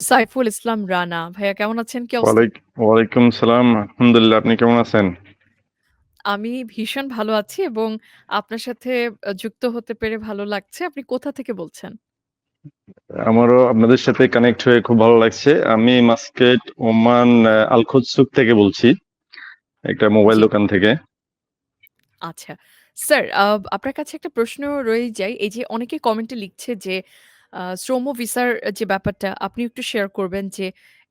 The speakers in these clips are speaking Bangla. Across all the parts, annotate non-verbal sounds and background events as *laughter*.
সাইফুল ইসলাম রানা। ভাইয়া কেমন আছেন? কি অবস্থা? ওয়ালাইকুম সালাম। আলহামদুলিল্লাহ। আপনি কেমন আছেন? আমি ভীষণ ভালো আছি এবং আপনার সাথে যুক্ত হতে পেরে ভালো লাগছে। আপনি কোথা থেকে বলছেন? আমারও আপনাদের সাথে কানেক্ট হয়ে খুব ভালো লাগছে। আমি মাস্কেট, ওমান, আ আল খুরসুক থেকে বলছি। একটা মোবাইল দোকান থেকে। আচ্ছা। স্যার আপনার কাছে একটা প্রশ্ন রয়েই যায়। এই যে অনেকে কমেন্টে লিখছে যে আ শ্রম ভিসার যে ব্যাপারটা আপনি একটু শেয়ার করবেন যে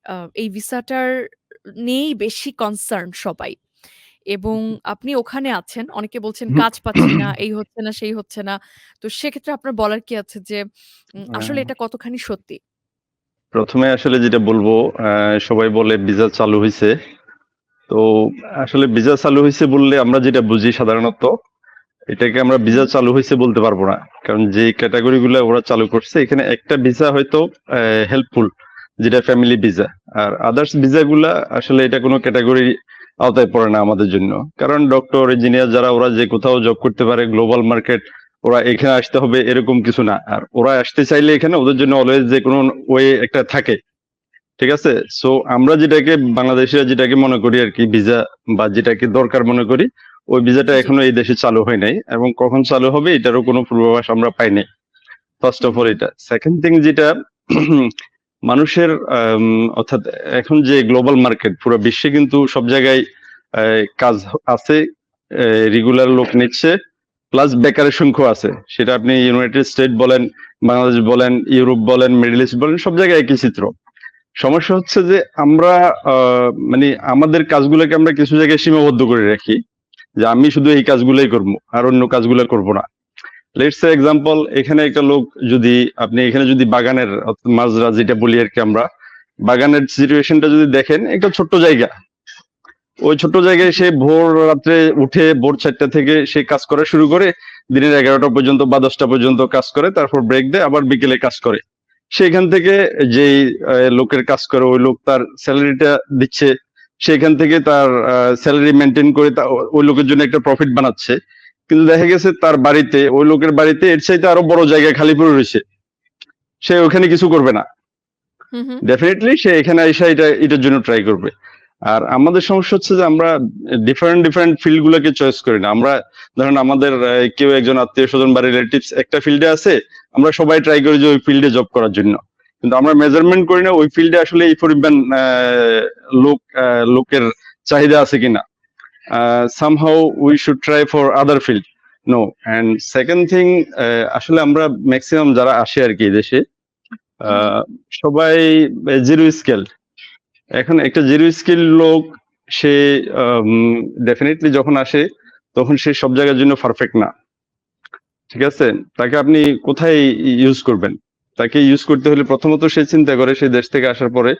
আ এই ভিসাটার নিয়েই বেশি কনসার্ন সবাই। এবং আপনি ওখানে আছেন। অনেকে বলছেন কাজ পাচ্ছি না, *coughs* এই হচ্ছে না, সেই হচ্ছে না। তো সেক্ষেত্রে আপনার বলার কি আছে যে উম আসলে আ এটা কতখানি সত্যি? ১ম এ আসলে যেটা বলব আ সবাই বলে ভিসা চালু হইছে। তো আসলে ভিসা চালু হইছে বললে আমরা যেটা বুঝি সাধারণত এটাকে আমরা ভিসা চালু হয়েছে বলতে পারব না। কারণ যে ক্যাটেগরি গুলা ওরা চালু করছে এখানে একটা ভিসা হয়তো হেল্পফুল যেটা ফ্যামিলি ভিসা। আর আদার্স ভিসা গুলা আসলে এটা কোনো ক্যাটেগরি আওতায় পড়ে না আমাদের জন্য। কারণ ডক্টর, ইঞ্জিনিয়ার যারা ওরা যে কোথাও জব করতে পারে গ্লোবাল মার্কেট ওরা এখানে আসতে হবে এরকম কিছু না। আর ওরা আসতে চাইলে এখানে ওদের জন্য অলওয়েজ যে কোন ওয়ে একটা থাকে। ঠিক আছে? সো আমরা যেটাকে বাংলাদেশীরা যেটাকে মনে করি আর কি ভিসা বা যেটাকে দরকার মনে করি ওই ভিসাটা এখনও এই দেশে চালু হয় নাই এবং কখন চালু হবে এটারও কোনো পূর্বাভাস আমরা পাই নাই। ফার্স্ট অফ অল এটা। সেকেন্ড থিং যেটা *clears throat* মানুষের অর্থাৎ এখন যে গ্লোবাল মার্কেট পুরো বিশ্বে কিন্তু সব জায়গায় কাজ আছে, রেগুলার লোক নিচ্ছে প্লাস বেকারের সংখ্যাও আছে। সেটা আপনি ইউনাইটেড স্টেট বলেন, বাংলাদেশ বলেন, ইউরোপ বলেন, মিডল ইস্ট বলেন সব জায়গায় একই চিত্র। সমস্যা হচ্ছে যে আমরা মানে আমাদের কাজগুলোকে আমরা কিছু জায়গায় সীমাবদ্ধ করে রাখি। যে আমি শুধু এই কাজগুলাই করব। আর অন্য কাজগুলো করব না। লেটস এক্সাম্পল এখানে একটা লোক যদি আপনি এখানে যদি বাগানের মাজরা যেটা বলি আর কি আমরা, বাগানের সিচুয়েশনটা যদি দেখেন একটা ছোট্ট জায়গা। ওই ছোট্ট জায়গায় সে ভোর রাত্রে উঠে ভোর ৪ টা থেকে সে কাজ করা শুরু করে দিনের এগারোটা পর্যন্ত বা দশটা পর্যন্ত কাজ করে তারপর ব্রেক দেয় আবার বিকেলে কাজ করে। সেখান থেকে যেই লোকের কাজ করে ওই লোক তার স্যালারিটা দিচ্ছে। সেখান থেকে তার স্যালারি মেনটেন করে ওই লোকের জন্য একটা প্রফিট বানাচ্ছে। কিন্তু দেখা গেছে তার বাড়িতে ওই লোকের বাড়িতে এর চাইতে আরও বড় জায়গা খালি পড়ে রয়েছে সে ওখানে কিছু করবে না। হু। সে এখানে এসে এটা এটার জন্য ট্রাই করবে। আর আমাদের সমস্যা হচ্ছে যে আমরা ডিফারেন্ট, ডিফারেন্ট ফিল্ড গুলাকে চয়েস করি না। আমরা ধরেন আমাদের কেউ একজন আত্মীয় স্বজন বা রিলেটিভস একটা ফিল্ডে আছে, আমরা সবাই ট্রাই করি যে ওই ফিল্ডে জব করার জন্য। কিন্তু আমরা মেজারমেন্ট করি না ওই ফিল্ডে আসলে এই পরিমাণ লোক লোকের চাহিদা আছে কিনা। আ somehow we should try for other field. No. And second thing অ্যা আসলে আমরা ম্যাক্সিমাম যারা আসে আর কি হু। সবাই জিরো স্কিল। এখন একটা জিরো স্কিল লোক, সে ডেফিনিটলি যখন আসে, তখন সে সব জায়গার জন্য পারফেক্ট না। ঠিক আছে? তাকে আপনি কোথায় ইউজ করবেন? তাকে ইউজ করতে হলে প্রথমত সে চিন্তা করে, সে দেশ থেকে আসার পরে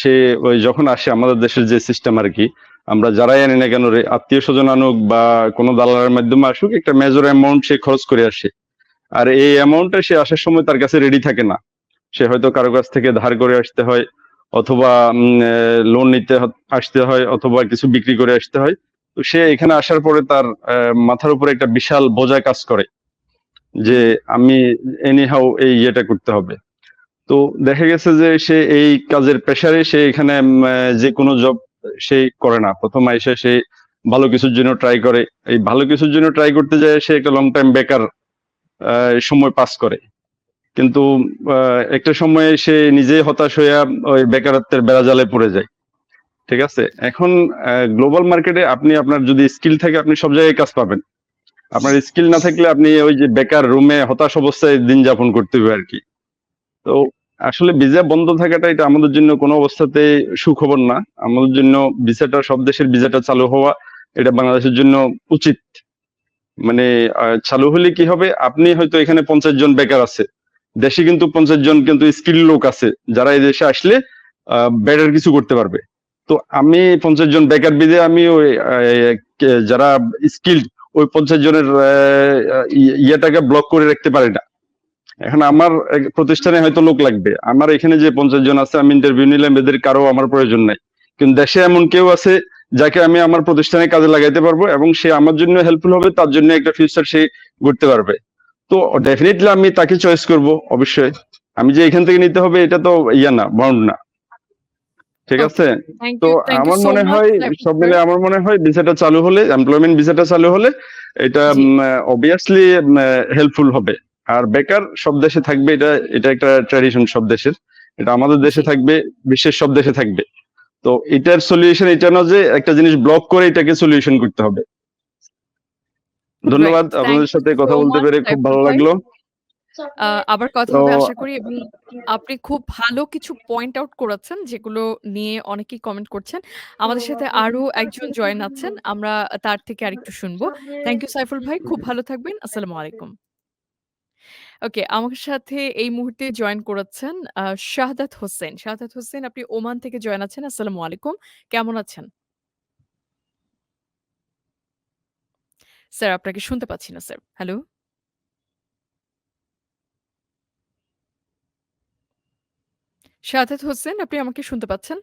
সে ওই যখন আসে আমাদের দেশের যে সিস্টেম আর কি, আমরা যারাই আনি না কেন রে আত্মীয়স্বজন আনুক বা কোনো দালালের মাধ্যমে আসুক, একটা মেজর অ্যামাউন্ট সে খরচ করে আসে। আর এই অ্যামাউন্টটা সে আসার সময় তার কাছে রেডি থাকে না। সে হয়তো কারও কাছ থেকে ধার করে আসতে হয়, অথবা লোন নিতে আসতে হয়, অথবা কিছু বিক্রি করে আসতে হয়। তো সে এখানে আসার পরে তার মাথার উপরে একটা বিশাল বোঝা কাজ করে। যে আমি এনি হাউ এই ইয়েটা করতে হবে। তো দেখা গেছে যে সে এই কাজের প্রেশারে সে এখানে ম্যা যেকোনো জব সে করে না। প্রথম আইসা সে ভালো কিছুর জন্য ট্রাই করে। এই ভালো কিছুর জন্য ট্রাই করতে যায় সে একটা লং টাইম বেকার সময় পাস করে। কিন্তু একটা সময়ে সে নিজেই হতাশ হইয়া ওই বেকারত্বের বেড়াজালে পড়ে যায়। ঠিক আছে? এখন গ্লোবাল মার্কেটে আপনি আপনার যদি স্কিল থাকে, আপনি সব জায়গায় কাজ পাবেন। আপনার স্কিল না থাকলে আপনি ওই যে বেকার রুমে হতাশ অবস্থায় দিন যাপন করতে হবে আর কি তো আসলে ভিসা বন্ধ থাকাটা এটা আমাদের জন্য কোন অবস্থাতে সুখবর না। আমাদের জন্য ভিসাটা, সব দেশের ভিসাটা চালু হওয়া এটা বাংলাদেশের জন্য উচিত। মানে চালু হলে কি হবে? আপনি হয়তো এখানে ৫০ জন বেকার আছে। দেশে কিন্তু ৫০ জন কিন্তু স্কিল লোক আছে। যারা এই দেশে আসলে বেটার কিছু করতে পারবে। তো আমি ৫০ জন বেকার বিদে আমি ওই যারা স্কিলড ওই ৫০ জনের ইয়েটাকে ব্লক করে রাখতে পারি না। এখন আমার প্রতিষ্ঠানে হয়তো লোক লাগবে। আমার এখানে যে ৫০ জন আছে, আমি ইন্টারভিউ নিলাম, এদের কারও আমার প্রয়োজন নাই। কিন্তু দেশে এমন কেউ আছে, যাকে আমি আমার প্রতিষ্ঠানে কাজে লাগাইতে পারব এবং সে আমার জন্য হেল্পফুল হবে, তার জন্য একটা ফিউচার সে গড়তে পারবে। তো ডেফিনিটলি আমি তাকে চয়েস করব অবশ্যই। আমি যে এখান থেকে নিতে হবে এটা তো ইয়া না বাউন্ড না। ঠিক আছে? তো আমার মনে হয় সব মিলে আমার মনে হয় ভিসাটা চালু হলে এমপ্লয়মেন্ট ভিসাটা চালু হলে এটা। অবভিয়াসলি হেল্পফুল হবে। আর বেকার সব দেশে থাকবে এটা এটা একটা ট্র্যাডিশন সব দেশের। এটা আমাদের দেশে থাকবে বিশ্বের সব দেশে থাকবে। তো এটার সলিউশন এটা না যে একটা জিনিস ব্লক করে এটাকে সলিউশন করতে হবে। ধন্যবাদ আপনাদের সাথে কথা বলতে পেরে খুব ভালো লাগল আবার কথা হবে আশা করি এবং আপনি খুব ভালো কিছু পয়েন্ট আউট করেছেন যেগুলো নিয়ে অনেকেই কমেন্ট করছেন। আমাদের সাথে আরও একজন জয়েন আছেন। আমরা তার থেকে আরেকটু শুনব। থ্যাংক ইউ সাইফুল ভাই। খুব ভালো থাকবেন। আসসালামু আলাইকুম। ওকে, আমার সাথে এই মুহূর্তে জয়েন করেছেন শাহাদাত হোসেন। শাহাদাত হোসেন আপনি ওমান থেকে জয়েন আছেন। আসসালামু আলাইকুম। কেমন আছেন? স্যার আপনাকে শুনতে পাচ্ছি না স্যার। হ্যালো? শাহাদাত হোসেন আপনি আমাকে শুনতে পাচ্ছেন?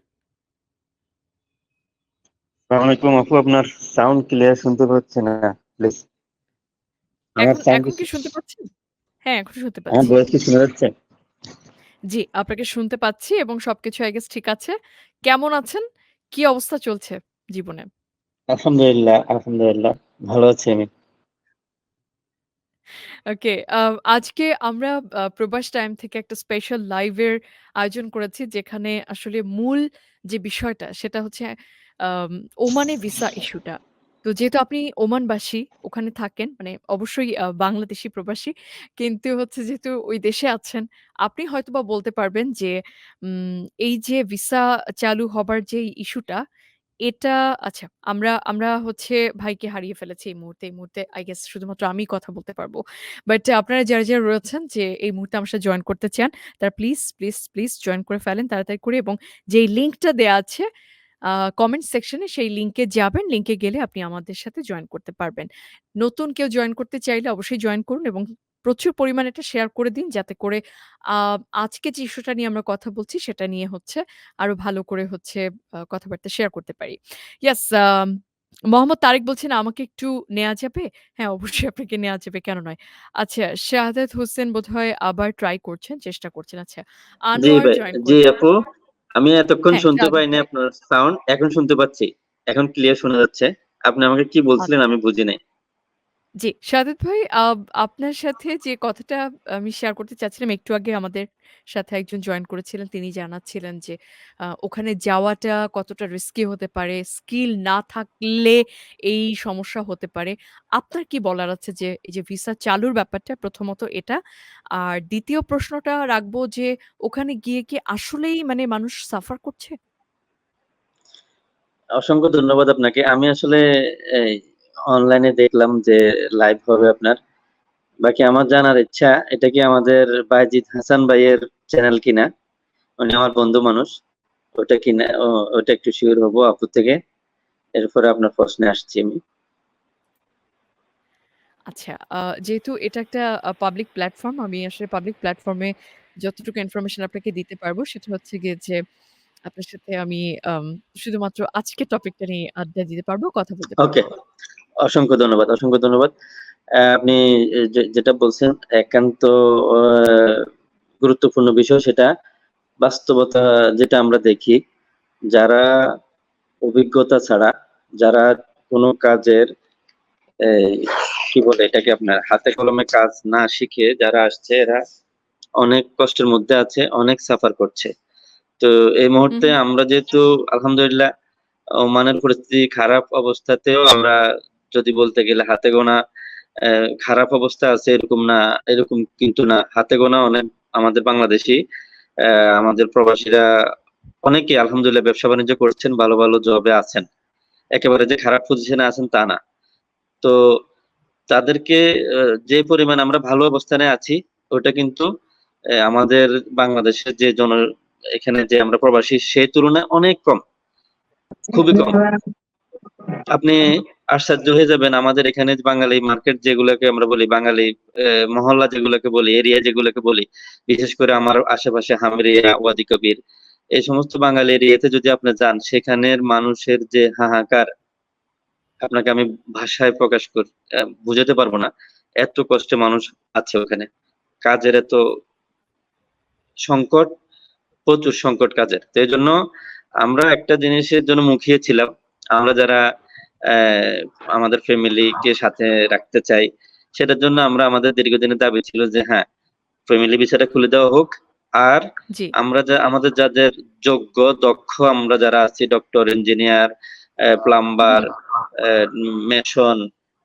আসসালামু আপু আপনার সাউন্ড ক্লিয়ার শুনতে পাচ্ছি না প্লিজ আমার এখন সাউন্ড এখন কি শুনতে পাচ্ছেন? হ্যাঁ, এখন শুনতে আমার পাচ্ছি। ভয়েস কি শোনা যাচ্ছে জি, আপনাকে শুনতে পাচ্ছি এবং সবকিছু guess ঠিক আছে। কেমন আছেন? কি অবস্থা চলছে জীবনে? আলহামদুলিল্লাহ, আলহামদুলিল্লাহ ভালো আছি আমি। ওকে, আজকে আমরা প্রবাস টাইম থেকে একটা স্পেশাল লাইভ এর আয়োজন করেছি যেখানে আসলে মূল যে বিষয়টা সেটা হচ্ছে ওমানে ভিসা ইস্যুটা। তো যেহেতু আপনি ওমানবাসী, ওখানে থাকেন মানে অবশ্যই আ বাংলাদেশী প্রবাসী। কিন্তু হচ্ছে যেহেতু ওই দেশে আছেন, আপনি হয়তোবা বলতে পারবেন যে উম এই যে ভিসা চালু হবার যে ইস্যুটা এটা আচ্ছা আমরা আমরা হচ্ছে ভাইকে হারিয়ে ফেলেছি এই মুহূর্তে। এই মুহূর্তে আই গেস শুধুমাত্র আমিই কথা বলতে পারব। বাট আপনারা যারা, যারা রয়েছেন যে এই মুহূর্তে আমার সাথে জয়েন করতে চান, তারা প্লিজ, প্লিজ, প্লিজ জয়েন করে ফেলেন তাড়াতাড়ি করে এবং যেই লিঙ্কটা দেয়া আছে কমেন্ট সেকশনে সেই লিঙ্কে যাবেন। লিঙ্কে গেলে আপনি আমাদের সাথে জয়েন করতে পারবেন। নতুন কেউ জয়েন করতে চাইলে অবশ্যই জয়েন করুন এবং প্রচুর পরিমাণে এটা শেয়ার করে দিন যাতে করে আ আজকে যে ইস্যুটা নিয়ে আমরা কথা বলছি সেটা নিয়ে হচ্ছে আরও ভালো করে হচ্ছে আ কথাবার্তা শেয়ার করতে পারি। ইয়াস মোহাম্মদ তারেক বলছেন আমাকে একটু নেওয়া যাবে? হ্যাঁ, অবশ্যই আপনাকে নেওয়া যাবে কেন নয়? আচ্ছা শাহাদাত হোসেন বোধহয় আবার ট্রাই করছেন, চেষ্টা করছেন। আচ্ছা জি আনোয়ার ভাই, জয়েন জি করেছেন। আপু আমি এতক্ষণ হ্যাঁ, শুনতে পাইনি ভাই। আপনার সাউন্ড এখন শুনতে পাচ্ছি। এখন ক্লিয়ার শোনা যাচ্ছে। আপনি আমাকে কি বলছিলেন আচ্ছা। আমি বুঝি নাই। জি, শাহাদাত ভাই আপনার সাথে যে কথাটা আমি শেয়ার করতে চাচ্ছিলাম একটু আগে আমাদের সাথে একজন জয়েন করেছিলেন। তিনি জানাচ্ছিলেন যে ওখানে যাওয়াটা কতটা রিস্কি হতে পারে, স্কিল না থাকলে এই সমস্যা হতে পারে। আপনার কি বলার আছে যে এই যে ভিসা চালুর ব্যাপারটা প্রথমত এটা। আর ২য় প্রশ্নটা রাখব যে ওখানে গিয়ে কি আসলেই মানে মানুষ সাফার করছে? অসংখ্য ধন্যবাদ আপনাকে। আমি আসলে অনলাইনে দেখলাম যে লাইভ হবে আপনার। বাকি আমার জানার ইচ্ছা এটা কি আমাদের বাইজিদ হাসান ভাইয়ের চ্যানেল কিনা? উনি আমার বন্ধু মানুষ। ওটা কিনা ওটা একটু শিওর হব আপুর থেকে। এরপরে আপনার প্রশ্নে আসছি আমি। আচ্ছা, যেহেতু এটা একটা পাবলিক প্ল্যাটফর্ম, আমি আসলে পাবলিক প্ল্যাটফর্মে যতটুকু ইনফরমেশন আপনাকে দিতে পারব সেটা হচ্ছে গিয়ে যে আপনার সাথে আমি শুধুমাত্র আজকে টপিকটা নিয়ে আড্ডা দিতে পারব, কথা বলতে ওকে। পারব। অসংখ্য ধন্যবাদ, অসংখ্য ধন্যবাদ। আপনি যেটা বলছেন একান্ত গুরুত্বপূর্ণ বিষয় সেটা বাস্তবতা যেটা আমরা দেখি, যারা অভিজ্ঞতা ছাড়া, যারা কোনো কাজের কি বলে এটাকে আপনার হাতে কলমে কাজ না শিখে যারা আসছে এরা অনেক কষ্টের মধ্যে আছে, অনেক সাফার করছে। তো এই মুহূর্তে আমরা যেহেতু আলহামদুলিল্লাহ মানের পরিস্থিতি খারাপ অবস্থাতেও আমরা যদি বলতে গেলে হাতে গোনা খারাপ অবস্থা আছে এরকম না, এরকম কিন্তু না। হাতে গোনা অনেক আমাদের বাংলাদেশী আমাদের প্রবাসীরা অনেকেই আলহামদুলিল্লাহ ব্যবসা-বাণিজ্য করছেন, ভালো, ভালো জবে আছেন। একেবারে যে খারাপ পজিশনে আছেন তা না। তো তাদেরকে যে পরিমাণ আমরা ভালো অবস্থানে আছি ওটা কিন্তু আমাদের বাংলাদেশের যে জন এখানে যে আমরা প্রবাসী সেই তুলনায় অনেক কম। খুবই কম। আপনি আশ্চর্য হয়ে যাবেন আমাদের এখানে বাঙালি মার্কেট যেগুলোকে আমরা বলি বাঙালি মহল্লা যেগুলোকে বলি, এরিয়া যেগুলোকে বলি, বিশেষ করে আমার আশেপাশে হামরিয়া, ওয়াদি কবির এই সমস্ত বাঙালি এরিয়াতে যদি আপনি যান সেখানের মানুষের যে হাহাকার আপনাকে আমি ভাষায় প্রকাশ কর বুঝাতে পারব না। এত কষ্টে মানুষ আছে ওখানে। কাজের এত সংকট প্রচুর সংকট কাজের তো এই জন্য আমরা একটা জিনিসের জন্য মুখিয়ে ছিলাম আমরা যারা আমাদের ফ্যামিলিকে সাথে রাখতে চাই। সেটার জন্য আমরা আমাদের দীর্ঘদিনের দাবি ছিল যে হ্যাঁ ফ্যামিলি ভিসাটা খুলে দেওয়া হোক। আর আমরা যা আমাদের যাদের যোগ্য দক্ষ আমরা যারা আছি ডক্টর ইঞ্জিনিয়ার প্লাম্বার মেশন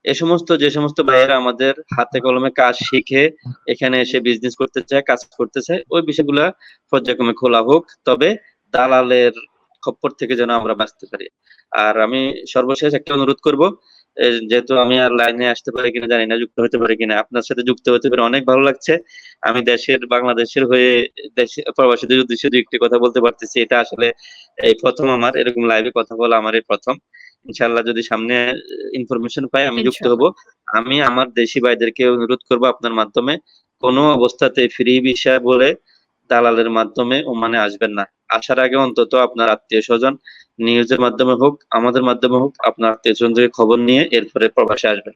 এ সমস্ত যে সমস্ত ভাইয়েরা আমাদের হাতে কলমে কাজ শিখে এখানে এসে বিজনেস করতে চায় কাজ করতে চায় ওই বিষয়গুলা পর্যায়ক্রমে খোলা হোক। তবে দালালের খপ্পর থেকে যেন আমরা বাঁচতে পারি। আর আমি সর্বশেষ একটা অনুরোধ করব যেহেতু আমি আর লাইনে আসতে পারি কিনা জানি না যুক্ত হতে পারি কিনা আপনার সাথে যুক্ত হতে পারে অনেক ভালো লাগছে। আমি দেশের বাংলাদেশের হয়ে দেশে প্রবাসীদের উদ্দেশ্যে দু একটি কথা বলতে পারতেছি এটা আসলে এই প্রথম আমার এরকম লাইভে কথা বলা আমার এই প্রথম। ইনশাল্লাহ যদি সামনে ইনফরমেশন পাই আমি যুক্ত হব। আমি আমার দেশি ভাইদেরকে অনুরোধ করব আপনার মাধ্যমে কোনো অবস্থাতে ফ্রি ভিসা বলে দালালের মাধ্যমে ওমানে আসবেন না। আসার আগে অন্তত আপনার আত্মীয় স্বজন নিউজের মাধ্যমে হোক, আমাদের মাধ্যমে হোক, আপনার আত্মীয় স্বজন থেকে খবর নিয়ে এরপরে প্রবাসে আসবেন।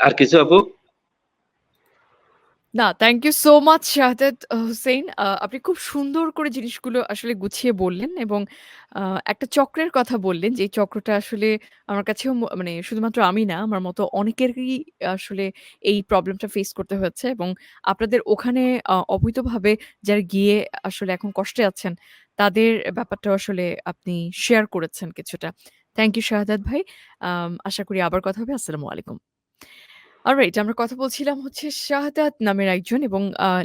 আর কিছু আপু? না thank you so much Shahadat Hossain. আহ, আপনি খুব সুন্দর করে জিনিসগুলো আসলে গুছিয়ে বললেন এবং একটা চক্রের কথা বললেন যে চক্রটা আসলে আমার কাছেও মানে শুধুমাত্র আমি না আমার মতো অনেকেরই আসলে এই প্রবলেমটা ফেস করতে হয়েছে এবং আপনাদের ওখানে অবৈধভাবে যারা গিয়ে আসলে এখন কষ্টে আছেন তাদের ব্যাপারটা আসলে আপনি শেয়ার করেছেন কিছুটা। থ্যাংক ইউ শাহাদাত ভাই। আশা করি আবার কথা হবে। আসসালামু আলাইকুম। অলরাইট আমরা কথা বলছিলাম হচ্ছে শাহাদাত নামের একজন এবং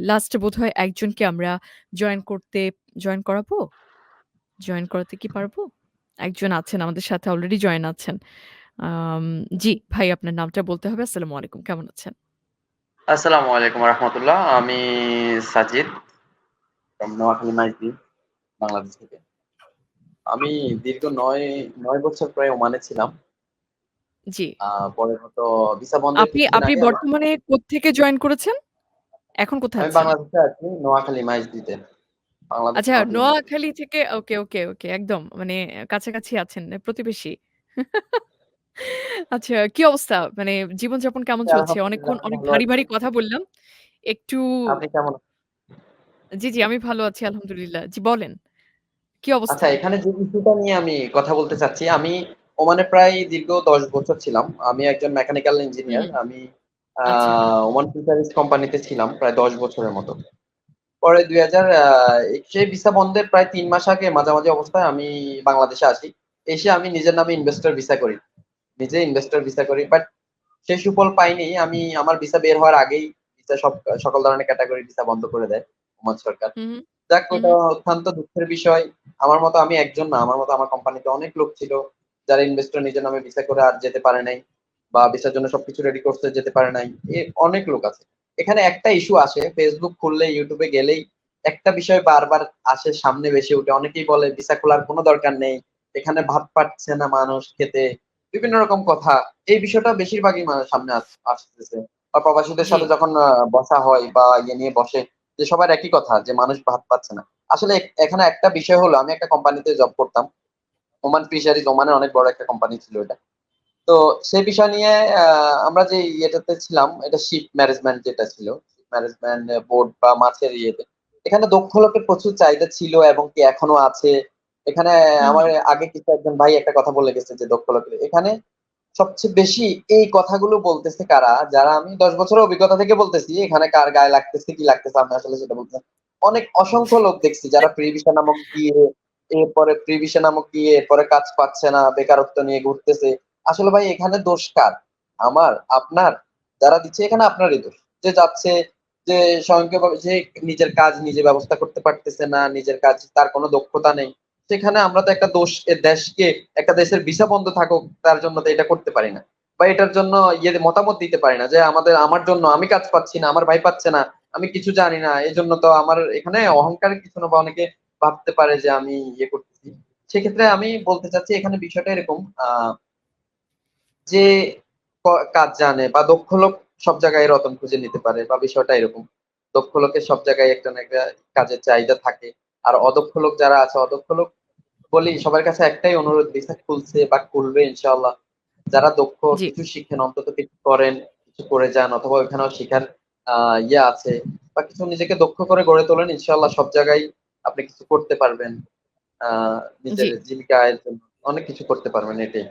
লাস্টে বোধহয় একজনকে আমরা জয়েন করতে জয়েন করাবো? জয়েন করাতে কি পারব? একজন আছেন আমাদের সাথে অলরেডি জয়েন আছেন। আম, জি ভাই আপনার নামটা বলতে হবে। আসসালামু আলাইকুম কেমন আছেন? আসসালামু আলাইকুম রহমতুল্লাহ। আমি সাজিদ from নোয়াখালী মাইজি বাংলাদেশ থেকে। আমি দীর্ঘ নয় নয় বছর প্রায় ওমানে ছিলাম। জি। আহ, পরে হয়তো ভিসা বন্ধ আপনি আপনি বর্তমানে কোত্থেকে জয়েন করেছেন? এখন কোথায় আমি আছেন? বাংলাদেশে আছি নোয়াখালী মাইজদিতে বাংলাদেশ আচ্ছা নোয়াখালী। নোয়াখালী থেকে ওকে ওকে ওকে একদম মানে কাছাকাছি আছেন প্রতিবেশী। আচ্ছা কি অবস্থা? মানে জীবনযাপন কেমন হ্যাঁ, চলছে? অনেকক্ষণ আলহামদুলিল্লাহ, অনেক ভালো ভারী আছি। ভারী কথা বললাম। একটু আপনি কেমন? জি জি আমি ভালো আছি আলহামদুলিল্লাহ। জি বলেন কি অবস্থা? আচ্ছা এখানে যে ইস্যুটা নিয়ে আমি কথা বলতে চাচ্ছি আমি ওমানে প্রায় দীর্ঘ দশ বছর ছিলাম। আমি একজন মেকানিক্যাল ইঞ্জিনিয়ার আমি আচ্ছা। ওমান ফিশারিজ কোম্পানিতে ছিলাম প্রায় দশ বছরের মতো। পরে দুই হাজার সেই ভিসা বন্ধের প্রায় তিন মাস আগে মাঝামাঝি অবস্থায় আমি বাংলাদেশে আসি। এসে আমি নিজের নামে ইনভেস্টর ভিসা করি। নিজে ইনভেস্টর ভিসা করি বাট সে সুফল পাইনি। আমি আমার ভিসা বের হওয়ার আগেই ভিসা সব সকল ধরনের ক্যাটাগরি ভিসা বন্ধ করে দেয় ওমান সরকার। যাক ওটা অত্যন্ত দুঃখের বিষয়। আমার মতো আমি একজন না আমার মতো আমার কোম্পানিতে অনেক লোক ছিল। যারা ইনভেস্টর নিজের নামে ভিসা করে আর যেতে পারে নাই বা ভিসার জন্য সবকিছু রেডি করতে যেতে পারে নাই অনেক লোক আছে। এখানে একটা ইস্যু আসে ফেসবুক খুললে ইউটিউবে গেলেই একটা বিষয় বারবার আসে সামনে বেশি উঠে অনেকেই বলে ভিসা খোলার কোনো দরকার নেই এখানে ভাত পাচ্ছে না মানুষ খেতে বিভিন্ন রকম কথা। এই বিষয়টা বেশিরভাগই মানুষ সামনে আসতেছে। বা প্রবাসীদের সাথে যখন বসা হয় বা ইয়ে নিয়ে বসে যে সবার একই কথা যে মানুষ ভাত পাচ্ছে না। আসলে এখানে একটা বিষয় হলো আমি একটা কোম্পানিতে জব করতাম। ওমান ফিশারিজ ওমানের অনেক বড় একটা কোম্পানি ছিল এটা। তো সেই বিষয় নিয়ে আমরা যে ইয়েটাতে ছিলাম এটা শিপ ম্যানেজমেন্ট যেটা ছিল ম্যানেজমেন্ট বোর্ড বা মাছের ইয়েতে এখানে দক্ষ লোকের প্রচুর চাহিদা ছিল এবং কি এখনও আছে। এখানে আমার আগে কিছু একজন ভাই একটা কথা বলে গেছে যে দক্ষ লোকের এখানে সবচেয়ে বেশি এই কথাগুলো বলতেছে কারা? যারা আমি দশ বছরের অভিজ্ঞতা থেকে বলতেছি এখানে কার গায়ে লাগতেছে কি লাগতেছে আমি আসলে সেটা বলতে অনেক অসংখ্য লোক দেখছি যারা প্রিভিশা নামক গিয়ে এরপরে প্রিভিশা নামক গিয়ে এরপরে কাজ পাচ্ছে না, বেকারত্ব নিয়ে ঘুরতেছে। আসলে ভাই, এখানে দোষ কার? আমার, আপনার, যারা দিচ্ছে, এখানে আপনারই দোষ। যে যাচ্ছে, যে স্বয়ংক্রিয়ভাবে, যে নিজের কাজ নিজে ব্যবস্থা করতে পারতেছে না, নিজের কাজ, তার কোনো দক্ষতা নেই। সেখানে আমরা তো একটা দোষ দেশকে, একটা দেশের ভিসা বন্ধ থাকুক, তার জন্য তো এটা করতে পারি না। বা এটার জন্য ইয়ে মতামত দিতে পারি না, যে আমাদের, আমার জন্য, আমি কাজ পাচ্ছি না, আমার ভাই পাচ্ছে না, আমি কিছু জানি না এই জন্য তো আমার এখানে অহংকারের কিছু না, বা অনেকে ভাবতে পারে যে আমি ইয়ে করতেছি। সেক্ষেত্রে আমি বলতে চাচ্ছি এখানে বিষয়টা এরকম যে কাজ জানে বা দক্ষ লোক সব জায়গায় রতন খুঁজে নিতে পারে বা বিষয়টা এরকম। দক্ষ লোকের সব জায়গায় একটা না একটা কাজের চাহিদা থাকে। আর অদক্ষ লোক যারা আছে অদক্ষ লোক বলি সবার কাছে একটাই অনুরোধ ভিসা খুলছে বা খুলবে ইনশাল্লাহ যারা দক্ষ কিছু শিখেন অন্তত কিছু করেন কিছু করে যান অথবা ওইখানেও শিখার আহ ইয়ে আছে বা কিছু নিজেকে দক্ষ করে গড়ে তোলেন ইনশাল্লাহ সব জায়গায় আপনি কিছু করতে পারবেন নিজের। জীবিকা আয়ের জন্য অনেক কিছু করতে পারবেন এটাই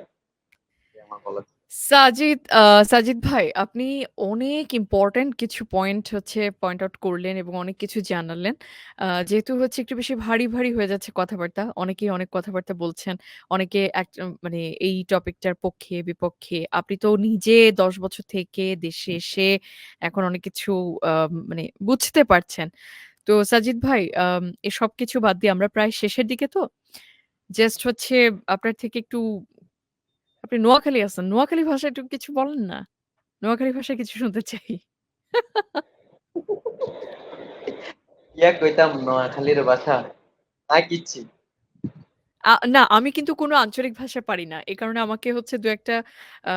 আমার বলা সাজিদ সাজিদ ভাই আপনি অনেক ইম্পোর্টেন্ট কিছু পয়েন্ট হচ্ছে পয়েন্ট আউট করলেন এবং অনেক কিছু জানালেন। যেহেতু হচ্ছে একটু বেশি ভারী, ভারী হয়ে যাচ্ছে কথাবার্তা। অনেকেই অনেক কথাবার্তা বলছেন। অনেকে এক মানে এই টপিকটার পক্ষে বিপক্ষে। আপনি তো নিজে ১০ বছর থেকে দেশে এসে এখন অনেক কিছু মানে বুঝতে পারছেন। তো সাজিদ ভাই, আম এই সবকিছু বাদ দিয়ে আমরা প্রায় শেষের দিকে তো। জাস্ট হচ্ছে আপনার থেকে একটু, আপনি নোয়াখালী আছেন। নোয়াখালী ভাষায় একটু কিছু বলেন না। নোয়াখালী ভাষায় কিছু শুনতে চাই। ইয়া কইতাম, নোয়াখালীর ভাষা আ কিচ্ছি আ না আমি কিন্তু কোনো আঞ্চলিক ভাষা পারি না। এ কারণে আমাকে হচ্ছে ২ ১ টা আ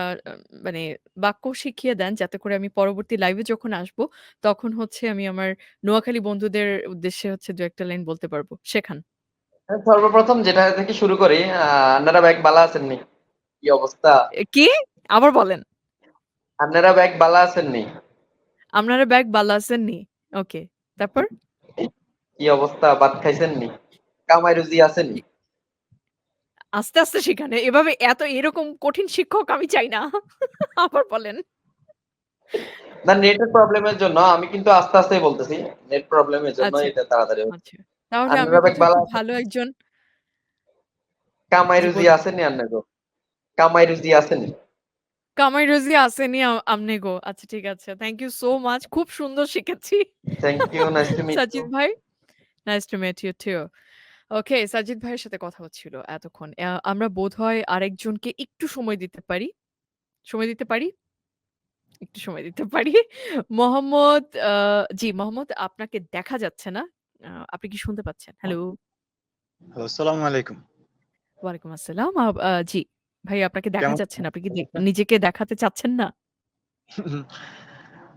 মানে বাক্য শিখিয়ে দেন যাতে করে আমি পরবর্তী লাইভে যখন আসব তখন হচ্ছে আমি আমার নোয়াখালী বন্ধুদের উদ্দেশ্যে হচ্ছে ২ ১ টা লাইন বলতে পারব। শেখান। হ্যাঁ, সর্বপ্রথম যেটা থেকে শুরু করি আ আপনারা ব্যাগ বালা আছেননি? কি অবস্থা? এ কি? আবার বলেন। আপনারা ব্যাগ বালা আছেননি? আপনারা ব্যাগ বালা আছেননি? ওকে। তারপর? কি অবস্থা? ভাত খাইছেননি? কামাই রুজি আসেনি? আস্তে, আস্তে শিখান। এভাবে এত এরকম কঠিন শিক্ষক আমি চাই না। আবার বলেন। না নেটের প্রবলেমের জন্য আমি কিন্তু আস্তে, আস্তেই বলতেছি। নেট প্রবলেমের জন্য আচ্ছা। এটা তাড়াতাড়ি হচ্ছে। আচ্ছা। তাহলে আমি আপনারা ব্যাগ কিন্তু বালা খুব আছেন? ভালো একজন কামাই রুজি। আসেনি আপনাগো? কামাই রুজি আসেনি? কামাই রুজি আসেনি আ আমনেগো। আচ্ছা ঠিক আছে। Thank you so much. খুব সুন্দর শিখেছি। Thank you. Nice to meet. Sajid ভাই। Nice to meet you too. Okay Sajid ভাইয়ের সাথে কথা হচ্ছিল এতক্ষণ। আ আমরা বোধহয় আরেকজনকে একটু সময় দিতে পারি। সময় দিতে পারি? একটু সময় দিতে পারি। মোহাম্মদ আ জি, মোহাম্মদ আপনাকে দেখা যাচ্ছে না। আ আপনি কি শুনতে পাচ্ছেন? হ্যালো। হ্যালো, আসসালামু আলাইকুম। ওয়ালাইকুম আসসালাম। আ জি। ভাই আপনাকে দেখা কেমন যাচ্ছে না। আপনি কি দে নিজেকে দেখাতে চাচ্ছেন না?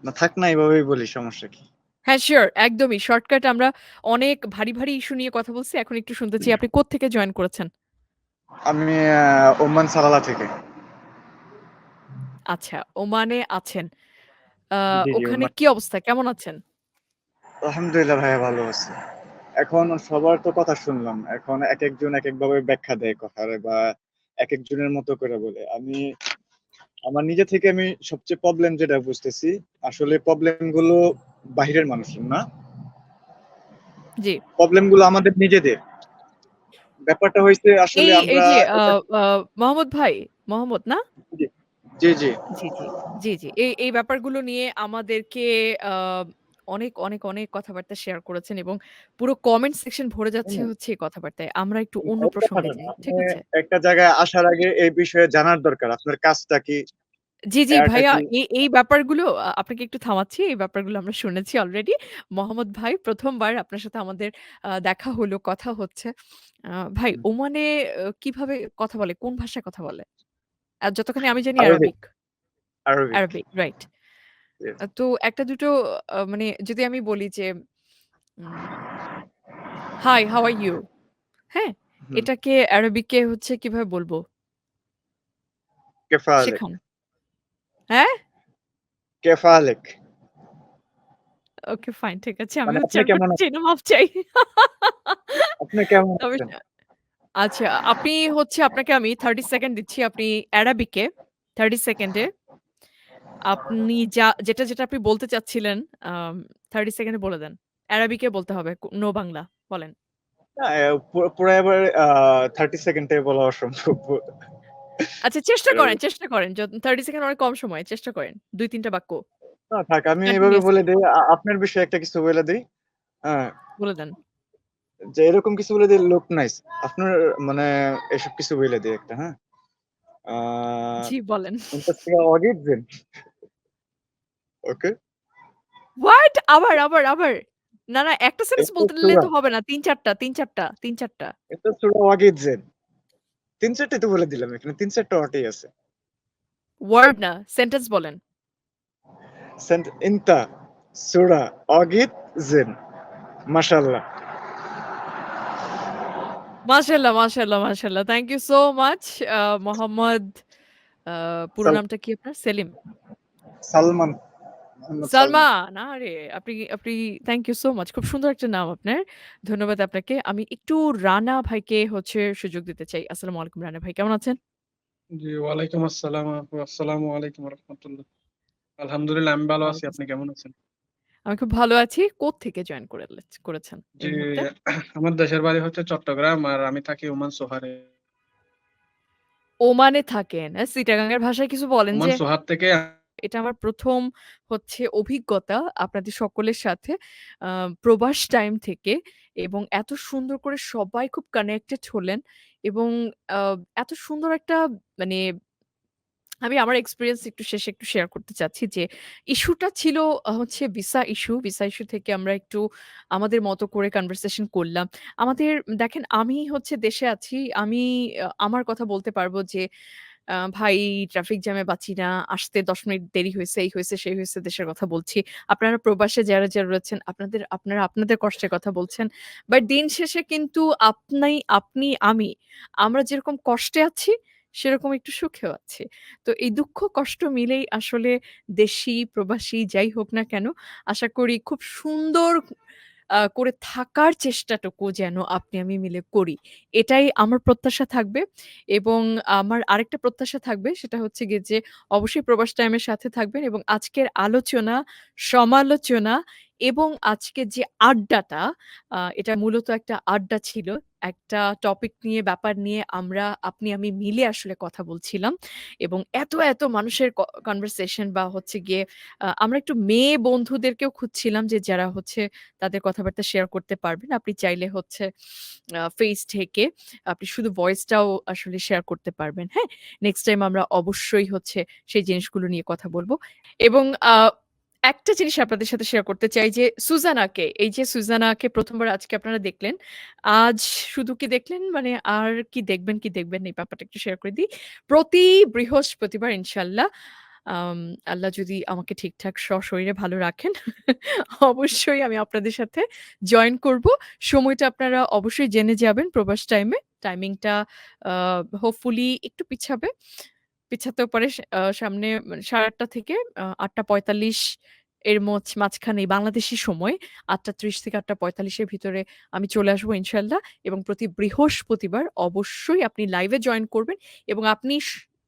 না থাক না এভাবেই বলি সমস্যা কি? হ্যাঁ, সিউর একদমই। শর্টকাট আমরা অনেক ভারী, ভারী ইস্যু নিয়ে কথা বলছি। এখন একটু শুনতে চাই আপনি কোত্থেকে জয়েন করেছেন? আমি ওমান সালালা থেকে। আচ্ছা, ওমানে আছেন। ওখানে কি অবস্থা? কেমন আছেন? আলহামদুলিল্লাহ ভাইয়া ভালো আছি। এখন সবার তো কথা শুনলাম। এখন এক একজন এক একেকভাবে ব্যাখ্যা দেয় কথার বা একেকজনের মতো করে বলে। আমি আমার নিজে থেকে আমি সবচেয়ে প্রবলেম যেটা বুঝতেছি, আসলে প্রবলেমগুলো বাহিরের মানুষের না। জি। প্রবলেমগুলো আমাদের নিজেদের। ব্যাপারটা হইছে আসলে আমরা মোহাম্মদ ভাই, মোহাম্মদ না? জি, জি, জি। জি, জি। এই, এই ব্যাপারগুলো নিয়ে আমাদেরকে অনেক, অনেক, অনেক কথাবার্তা শেয়ার করেছেন এবং পুরো কমেন্ট সেকশন ভরে যাচ্ছে হচ্ছে এই কথাবার্তায়। আমরা একটু অন্য প্রসঙ্গে যাই। ঠিক আছে? একটা জায়গায় আসার আগে এই বিষয়ে জানার দরকার। আপনার কাজটা কি? জি, জি এয়ারটা ভাইয়া কি? এই, এই ব্যাপারগুলো আ আপনাকে একটু থামাচ্ছি। এই ব্যাপারগুলো আমরা শুনেছি অলরেডি। মোহাম্মদ ভাই ১ম বার আপনার সাথে আমাদের আ দেখা হলো, কথা হচ্ছে। আ ভাই হুম। ওমানে আ কিভাবে কথা বলে? কোন ভাষায় কথা বলে? আ যতখানি আমি জানি Arabic. Arabic. Arabic. Arabic, right. Yes. আ তো ১ টা ২ টো আ মানে যদি আমি বলি যে um hi, how are you? হ্যাঁ? হুম। এটাকে আরাবিকে হচ্ছে কিভাবে বলবো? كيف حالك؟ শেখান। হ্যাঁ? كيف حالك؟ ওকে ফাইন ঠিক আছে। আমি মানে আপনি উচ্চারণ কেমন করতে আছেন? চাই না, মাফ চাই। আপনি কেমন তবে আছেন? আচ্ছা, আপনি হচ্ছে আপনাকে আমি 30 সেকেন্ড দিচ্ছি। আপনি অ্যারাবিকে 30 সেকেন্ডে আপনি যা যেটা, যেটা আপনি বলতে চাচ্ছিলেন আম 30 সেকেন্ডে বলে দেন। অ্যারাবিকে বলতে হবে। কো নো বাংলা। বলেন। না এ পুরা পুরা এবার আ 30 সেকেন্ডে বলা অসম্ভব। আচ্ছা চেষ্টা করেন, চেষ্টা করেন। য 30 সেকেন্ড অনেক কম সময়। চেষ্টা করেন। ২-৩ টা বাক্য। না থাক আমি এভাবে বলে দেই। আ আপনার বিষয়ে একটা কিছু বলে দেই। হ্যাঁ। বলে দেন। যে এরকম কিছু বলে দেই লোক নাইস। আপনার মানে এসব কিছু বইলা দেই একটা, হ্যাঁ? আ জি বলেন। ওকে? হোয়াট? আবার, আবার, আবার। না, না একটা সেন্টেন্স বলতে দিলে তো হবে না। ৩-৪ টা, ৩-৪ টা, ৩-৪ টা। Entas para o Gidzen. ৩-৪ তো বলে দিলাম এখানে ৩-৪ টা ওয়ার্ডই আছে। ওয়ার্ড না, সেন্টেন্স বলেন। সেন্ট ইন্তা সুরা অগিত জেন। মাশাআল্লাহ। মাশাআল্লাহ, মাশাআল্লাহ, মাশাআল্লাহ। Thank you so much Mohammad পুরো নামটা কি আপনার? সেলিম। সালমান। সালমা না রে আপনি আপনি থ্যাংক ইউ সো মাচ খুব সুন্দর একটা নাম আপনার। ধন্যবাদ আপনাকে। আমি একটু রানা ভাইকে হচ্ছে সুযোগ দিতে চাই। আসসালামু আলাইকুম রানা ভাই কেমন আছেন? জি ওয়ালাইকুম আসসালাম আপু। আসসালামু আলাইকুম রহমতুল্লাহ। আলহামদুলিল্লাহ আমি ভালো আছি। আপনি কেমন আছেন? আমি খুব ভালো আছি। থেকে জয়েন করে করেছেন জি এই মুহূর্তে? আমার দেশের বাড়ি হচ্ছে চট্টগ্রাম আর আমি থাকি ওমান সোহারে। ওমানে থাকেন। হ্যাঁ, চিটাগাঙ্গের ভাষায় কিছু বলেন ওমান যে সোহার থেকে এটা আমার প্রথম হচ্ছে অভিজ্ঞতা আপনাদের সকলের সাথে প্রবাস টাইম থেকে এবং এত সুন্দর করে সবাই খুব কানেক্টেড হলেন এবং এত সুন্দর একটা মানে আমি আমার এক্সপেরিয়েন্স একটু শেষে একটু শেয়ার করতে চাচ্ছি যে ইস্যুটা ছিল হচ্ছে ভিসা ইস্যু। ভিসা ইস্যু থেকে আমরা একটু আমাদের মতো করে কনভারসেশন করলাম। আমাদের, দেখেন আমি হচ্ছে দেশে আছি। আমি আমার কথা বলতে পারব যে ভাই ট্রাফিক জ্যামে বাঁচি না। আসতে ১০ মিনিট দেরি হয়েছে, এই হয়েছে, সেই হয়েছে দেশের কথা বলছি। আপনারা প্রবাসে যারা, যারা রয়েছেন আপনাদের আপনারা আপনাদের কষ্টের কথা বলছেন। বাট দিন শেষে কিন্তু আপনি আপনি আমি আমরা যেরকম কষ্টে আছি সেরকম একটু সুখেও আছি। তো এই দুঃখ কষ্ট মিলেই আসলে দেশি, প্রবাসী যাই হোক না কেন আশা করি খুব সুন্দর করে থাকার চেষ্টাটুকু যেন আপনি আমি মিলে করি। এটাই আমার প্রত্যাশা থাকবে এবং আমার আরেকটা প্রত্যাশা থাকবে সেটা হচ্ছে গিয়ে যে অবশ্যই প্রবাস টাইমের সাথে থাকবেন এবং আজকের আলোচনা, সমালোচনা এবং আজকের যে আড্ডাটা এটা মূলত একটা আড্ডা ছিল। একটা টপিক নিয়ে ব্যাপার নিয়ে আমরা আপনি আমি মিলে আসলে কথা বলছিলাম এবং এত, এত মানুষের কনভারসেশন বা হচ্ছে গিয়ে আমরা একটু মেয়ে বন্ধুদেরকেও খুঁজছিলাম যে যারা হচ্ছে তাদের কথাবার্তা শেয়ার করতে পারবেন। আপনি চাইলে হচ্ছে ফেস ঢেকে আপনি শুধু ভয়েসটাও আসলে শেয়ার করতে পারবেন। হ্যাঁ? নেক্সট টাইম আমরা অবশ্যই হচ্ছে সেই জিনিসগুলো নিয়ে কথা বলব। এবং একটা জিনিস আপনাদের সাথে শেয়ার করতে চাই যে সুজানাকে, এই যে সুজানাকে প্রথমবার আজকে আপনারা দেখলেন। আজ শুধু কি দেখলেন মানে আর কি দেখবেন, কি দেখবেন এই ব্যাপারটা একটু শেয়ার করে দিই। প্রতি বৃহস্পতিবার ইনশাল্লাহ আল্লাহ যদি আমাকে ঠিকঠাক সশরীরে ভালো রাখেন অবশ্যই আমি আপনাদের সাথে জয়েন করব। সময়টা আপনারা অবশ্যই জেনে যাবেন প্রবাস টাইমে। টাইমিংটা হোপফুলি একটু পিছাবে। পিছাতেও পরে সামনে মানে ৮:৩০ থেকে আটটা পঁয়তাল্লিশ এর মোছ মাঝখানে বাংলাদেশি সময় ৮:৩০ থেকে আটটা পঁয়তাল্লিশের ভিতরে আমি চলে আসব ইনশাল্লাহ এবং প্রতি বৃহস্পতিবার অবশ্যই আপনি লাইভে জয়েন করবেন এবং আপনি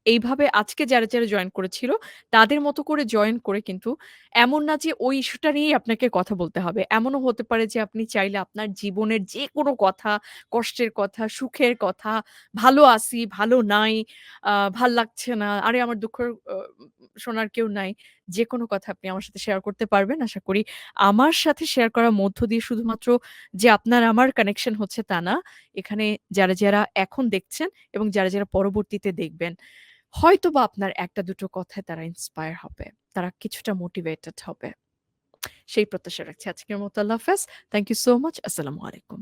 এইভাবে আজকে যারা, যারা জয়েন করেছিল তাদের মতো করে জয়েন করে কিন্তু এমন না যে ওই ইস্যুটা নিয়েই আপনাকে কথা বলতে হবে। এমনও হতে পারে যে আপনি চাইলে আপনার জীবনের যেকোনো কথা, কষ্টের কথা, সুখের কথা, ভালো আছি, ভালো নাই, আ ভালো লাগছে না, আরে আমার দুঃখ শোনার কেউ নাই। যেকোনো কথা আপনি আমার সাথে শেয়ার করতে পারবেন। আশা করি আমার সাথে শেয়ার করার মধ্য দিয়ে শুধুমাত্র যে আপনার আমার কানেকশন হচ্ছে তা না। এখানে যারা, যারা এখন দেখছেন এবং যারা, যারা পরবর্তীতে দেখবেন হয়তোবা আপনার ১ টা ২ টো কথায় তারা ইন্সপায়ার হবে। তারা কিছুটা মোটিভেটেড হবে। সেই প্রত্যাশা রাখছি। আজকের মতো আল্লাহ হাফেজ। Thank you so much. আসসালামু আলাইকুম।